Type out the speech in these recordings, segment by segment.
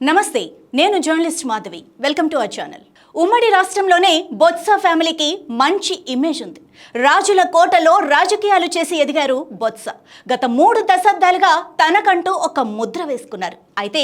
నమస్తే నేను journalist Madhavi. Welcome to our channel ఉమ్మడి రాష్ట్రంలోనే బొత్స ఫ్యామిలీకి మంచి ఇమేజ్ ఉంది. రాజుల కోటలో రాజకీయాలు చేసి ఎదిగారు బొత్స. గత మూడు దశాబ్దాలుగా తనకంటూ ఒక ముద్ర వేసుకున్నారు. అయితే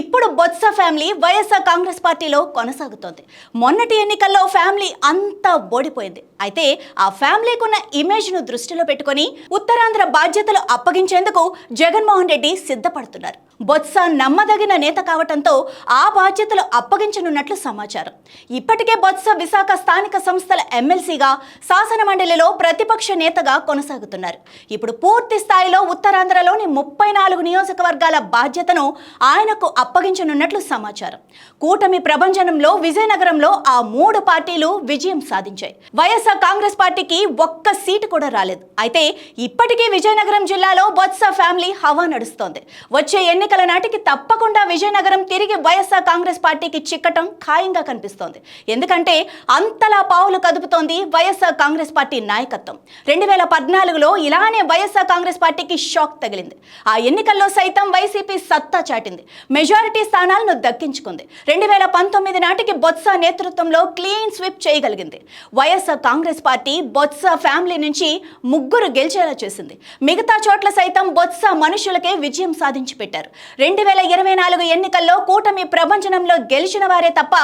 ఇప్పుడు బొత్స ఫ్యామిలీ వైఎస్ఆర్ కాంగ్రెస్ పార్టీలో కొనసాగుతోంది. మొన్నటి ఎన్నికల్లో ఫ్యామిలీ అంతా ఓడిపోయింది. అయితే ఆ ఫ్యామిలీకి ఉన్న ఇమేజ్ను దృష్టిలో పెట్టుకొని ఉత్తరాంధ్ర బాధ్యతలు అప్పగించేందుకు జగన్మోహన్ రెడ్డి సిద్ధపడుతున్నారు. బొత్స నమ్మదగిన నేత కావటంతో ఆ బాధ్యతలు అప్పగించనున్నట్లు సమాచారం. ఇప్పటికే బొత్స విశాఖ స్థానిక సంస్థల ఎమ్మెల్సీగా శాసనమండలిలో ప్రతిపక్ష నేతగా కొనసాగుతున్నారు. ఇప్పుడు పూర్తి స్థాయిలో ఉత్తరాంధ్రలోని ముప్పై నాలుగు నియోజకవర్గాల బాధ్యతను ఆయనకు అప్పగించనున్నట్లు సమాచారం. కూటమి ప్రభంజనంలో విజయనగరంలో ఆ మూడు పార్టీలు విజయం సాధించాయి. వైఎస్ఆర్ కాంగ్రెస్ పార్టీకి ఒక్క సీటు కూడా రాలేదు. అయితే ఇప్పటికీ విజయనగరం జిల్లాలో బొత్స ఫ్యామిలీ హవా నడుస్తోంది. వచ్చే ఎన్నికల నాటికి తప్పకుండా విజయనగరం తిరిగి వైఎస్ఆర్ కాంగ్రెస్ పార్టీకి చిక్కటం ఖాయంగా కనిపిస్తోంది. ఎందుకంటే అంతలా పావులు కదుపుతోంది వైఎస్ఆర్ కాంగ్రెస్ పార్టీ నాయకత్వం. రెండు వేల పద్నాలుగులో ఇలానే వైఎస్ఆర్ కాంగ్రెస్ పార్టీకి షాక్ తగిలింది. ఆ ఎన్నికల్లో సైతం వైసీపీ సత్తా చాటింది. మెజారిటీ స్థానాలను దక్కించుకుంది. రెండు వేల పంతొమ్మిది నాటికి బొత్స నేతృత్వంలో క్లీన్ స్విప్ చేయగలిగింది. YSR Congress party Botsa family నుంచి ముగ్గురు గెలిచేలా చేసింది. మిగతా చోట్ల సైతం బొత్స మనుషులకే విజయం సాధించి పెట్టారు రెండు వేల ఇరవై నాలుగు ఎన్నికల్లో కూటమి ప్రభంజనంలో గెలిచిన వారే తప్ప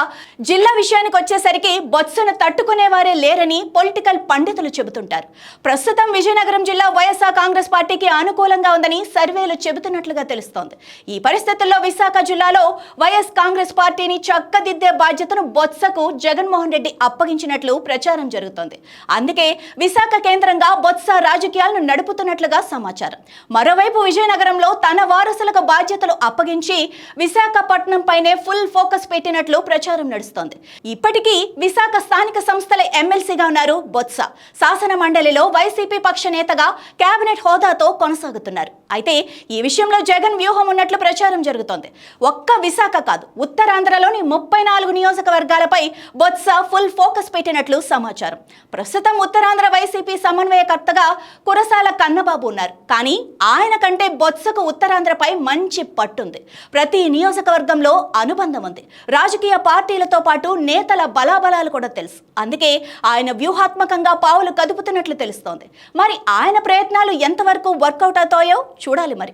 జిల్లా విషయానికి వచ్చేసరికి బొత్సను తట్టుకునేవారే లేరని పొలిటికల్ పండితులు చెబుతుంటారు. ప్రస్తుతం విజయనగరం జిల్లా వైఎస్ఆర్ కాంగ్రెస్ పార్టీకి అనుకూలంగా ఉందని సర్వేలు చెబుతున్నట్లుగా తెలుస్తోంది. ఈ పరిస్థితుల్లో విశాఖ జిల్లాలో వైఎస్ కాంగ్రెస్ పార్టీని చక్కదిద్దే బాధ్యతను బొత్సకు జగన్మోహన్ రెడ్డి అప్పగించినట్లు ప్రచారం జరుగుతోంది. అందుకే విశాఖ కేంద్రంగా బొత్స రాజకీయాలను నడుపుతున్నట్లుగా సమాచారం. మరోవైపు విజయనగరంలో తన వారసులకు బాధ్యతలు అప్పగించి విశాఖపట్నం పైనే ఫుల్ ఫోకస్ పెట్టినట్లు ప్రచారం నడుస్తోంది. ఇప్పటికీ విశాఖ స్థానిక సంస్థల ఎమ్మెల్సీగా ఉన్నారు బొత్స. శాసన మండలిలో వైసీపీ పక్ష నేతగా కేబినెట్ హోదాతో కొనసాగుతున్నారు. అయితే ఈ విషయంలో జగన్ వ్యూహం ఉన్నట్లు ప్రచారం జరుగుతోంది. ఒక్క విశాఖ కాదు ఉత్తరాంధ్రలోని ముప్పై నాలుగు నియోజకవర్గాలపై బొత్స ఫుల్ ఫోకస్ పెట్టినట్లు సమాచారం. ప్రస్తుతం ఉత్తరాంధ్ర వైసీపీ సమన్వయకర్తగా కురసాల కన్నబాబు ఉన్నారు. కానీ ఆయన కంటే బొత్సకు ఉత్తరాంధ్రపై మంచి పట్టుంది. ప్రతి నియోజకవర్గంలో అనుబంధం ఉంది. రాజకీయ పార్టీలతో పాటు నేతల బలాబలాలు కూడా తెలుసు. అందుకే ఆయన వ్యూహాత్మకంగా పావులు కదుపుతున్నట్లు తెలుస్తోంది. మరి ఆయన ప్రయత్నాలు ఎంతవరకు వర్కౌట్ అవుతాయో చూడాలి మరి.